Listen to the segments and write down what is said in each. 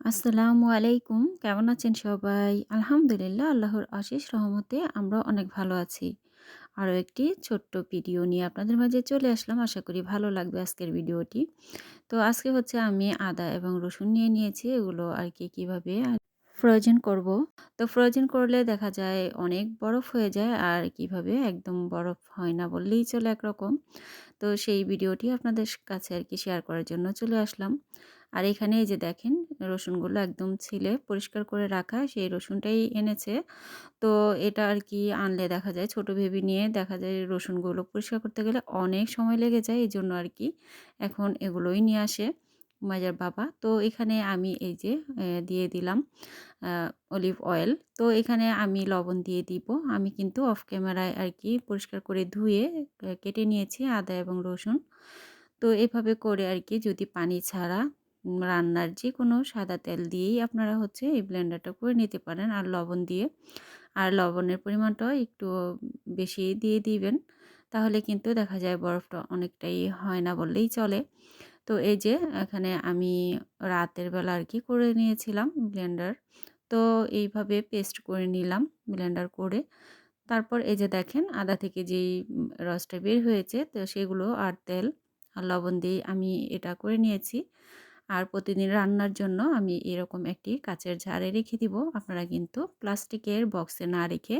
আসসালামু আলাইকুম। কেমন আছেন সবাই? আলহামদুলিল্লাহ, আল্লাহর আশিস রহমতে আমরা অনেক ভালো আছি। আরও একটি ছোট্ট ভিডিও নিয়ে আপনাদের মাঝে চলে আসলাম। আশা করি ভালো লাগবে আজকের ভিডিওটি। তো আজকে হচ্ছে আমি আদা এবং রসুন নিয়ে নিয়েছি। এগুলো আর কি, কীভাবে ফ্রোজেন করব। তো ফ্রোজেন করলে দেখা যায় অনেক বরফ হয়ে যায় আর কীভাবে একদম বরফ হয় না বললেই চলে একরকম। তো সেই ভিডিওটি আপনাদের কাছে আর কি শেয়ার করার জন্য চলে আসলাম। আর এখানে যে দেখেন রসুনগুলো একদম ছিলে পরিষ্কার করে রাখা, সেই রসুনটাই এনেছে তো এটা আর কি আনলে দেখা যায়, ছোট ভেবি নিয়ে দেখা যায় রসুনগুলো পরিষ্কার করতে গেলে অনেক সময় লেগে যায় এই জন্য আর কি এখন এগুলোই নিয়ে আসে মাজার বাবা। তো এখানে আমি এই যে দিয়ে দিলাম অলিভ অয়েল। তো এখানে আমি লবণ দিয়ে দিব। আমি কিন্তু অফ ক্যামেরায় আর কি পরিষ্কার করে ধুয়ে কেটে নিয়েছি আদা এবং রসুন। তো এভাবে করে আর কি যদি পানি ছাড়া রান্নার যে কোনো সাদা তেল দিয়েই আপনারা হচ্ছে এই ব্লেন্ডারটা করে নিতে পারেন। আর লবণ দিয়ে। আর লবণের পরিমাণটাও একটু বেশি দিয়ে দিবেন। তাহলে কিন্তু দেখা যায় বরফটা অনেকটাই হয় না বললেই চলে। তো এই যে এখানে আমি রাতের বেলা আর কি করে নিয়েছিলাম ব্লেন্ডার। তো এইভাবে পেস্ট করে নিলাম ব্লেন্ডার করে। তারপর এই যে দেখেন আদা থেকে যেই রসটা বের হয়েছে, তো সেগুলো আর তেল আর লবণ দিয়ে আমি এটা করে নিয়েছি। আর প্রতিদিন রান্নার জন্য আমি এরকম একটি কাচের ঝাড়ে রেখে দিব। আপনারা কিন্তু প্লাস্টিকের বক্সে না রেখে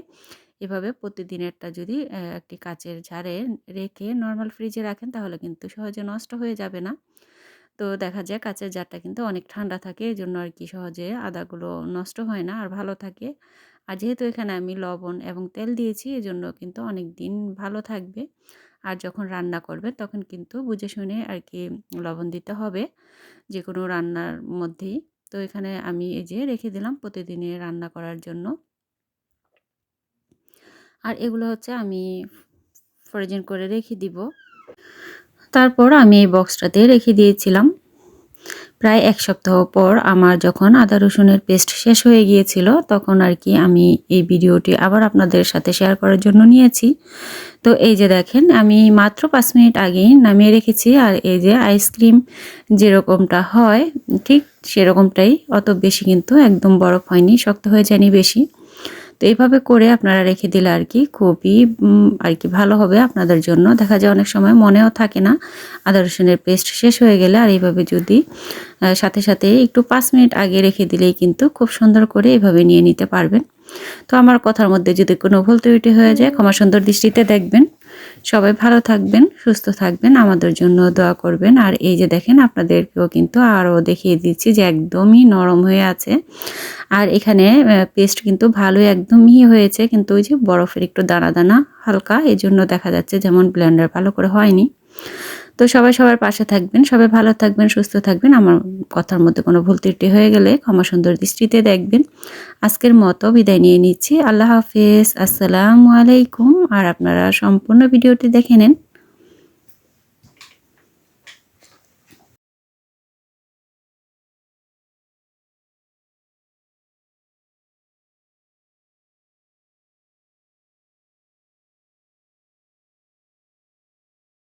এভাবে প্রতিদিনেরটা যদি একটি কাচের ঝাড়ে রেখে নর্মাল ফ্রিজে রাখেন তাহলে কিন্তু সহজে নষ্ট হয়ে যাবে না। তো দেখা যায় কাচের জারটা কিন্তু অনেক ঠান্ডা থাকে এই জন্য আর কি সহজে আদাগুলো নষ্ট হয় না আর ভালো থাকে। আর যেহেতু এখানে আমি লবণ এবং তেল দিয়েছি, এজন্য কিন্তু অনেক দিন ভালো থাকবে। আর যখন রান্না করবে তখন কিন্তু বুঝে শুনে আর কি লবণ দিতে হবে যে কোনো রান্নার মধ্যেই। তো এখানে আমি এই যে রেখে দিলাম প্রতিদিনে রান্না করার জন্য। আর এগুলো হচ্ছে আমি ফ্রোজেন করে রেখে দিব। তারপর আমি এই বক্সটাতে রেখে দিয়েছিলাম। প্রায় এক সপ্তাহ পর আমার যখন আদা রসুনের পেস্ট শেষ হয়ে গিয়েছিল তখন আর কি আমি এই ভিডিওটি আবার আপনাদের সাথে শেয়ার করার জন্য নিয়েছি। তো এই যে দেখেন, আমি মাত্র পাঁচ মিনিট আগেই নামিয়ে রেখেছি, আর এই যে আইসক্রিম যেরকমটা হয়, ঠিক সেরকমটাই, অত বেশি কিন্তু একদম বরফ হয়নি, শক্ত হয়ে যায়নি বেশি। তো এইভাবে করে আপনারা রেখে দিলে আর কি খুবই আর কি ভালো হবে আপনাদের জন্য। দেখা যায় অনেক সময় মনেও থাকে না, আদা রসুনের পেস্ট শেষ হয়ে গেলে, আর এইভাবে যদি সাথে সাথে একটু পাঁচ মিনিট আগে রেখে দিলেই কিন্তু খুব সুন্দর করে এভাবে নিয়ে নিতে পারবেন। তো আমার কথার মধ্যে যদি কোনো ভুল ত্রুটি হয়ে যায়, ক্ষমা সুন্দর দৃষ্টিতে দেখবেন। সবাই ভালো থাকবেন, সুস্থ থাকবেন, আমাদের জন্য দোয়া করবেন। আর এই যে দেখেন, আপনাদেরকেও কিন্তু আরও দেখিয়ে দিচ্ছি যে একদমই নরম হয়ে আছে। আর এখানে পেস্ট কিন্তু ভালোই একদম মিহি হয়েছে, কিন্তু ওই যে বরফের একটু দানা দানা হালকা এই জন্য দেখা যাচ্ছে যেমন ব্লেন্ডার ভালো করে হয়নি। তো সবাই সবার পাশে থাকবেন, সবাই ভালো থাকবেন, সুস্থ থাকবেন। আমার কথার মধ্যে কোনো ভুল ত্রুটি হয়ে গেলে ক্ষমা সুন্দর দৃষ্টিতে দেখবেন। আজকের মতো বিদায় নিয়ে নিচ্ছি। আল্লাহ হাফেজ। আসসালামু আলাইকুম। আর আপনারা সম্পূর্ণ ভিডিওটি দেখে নেন।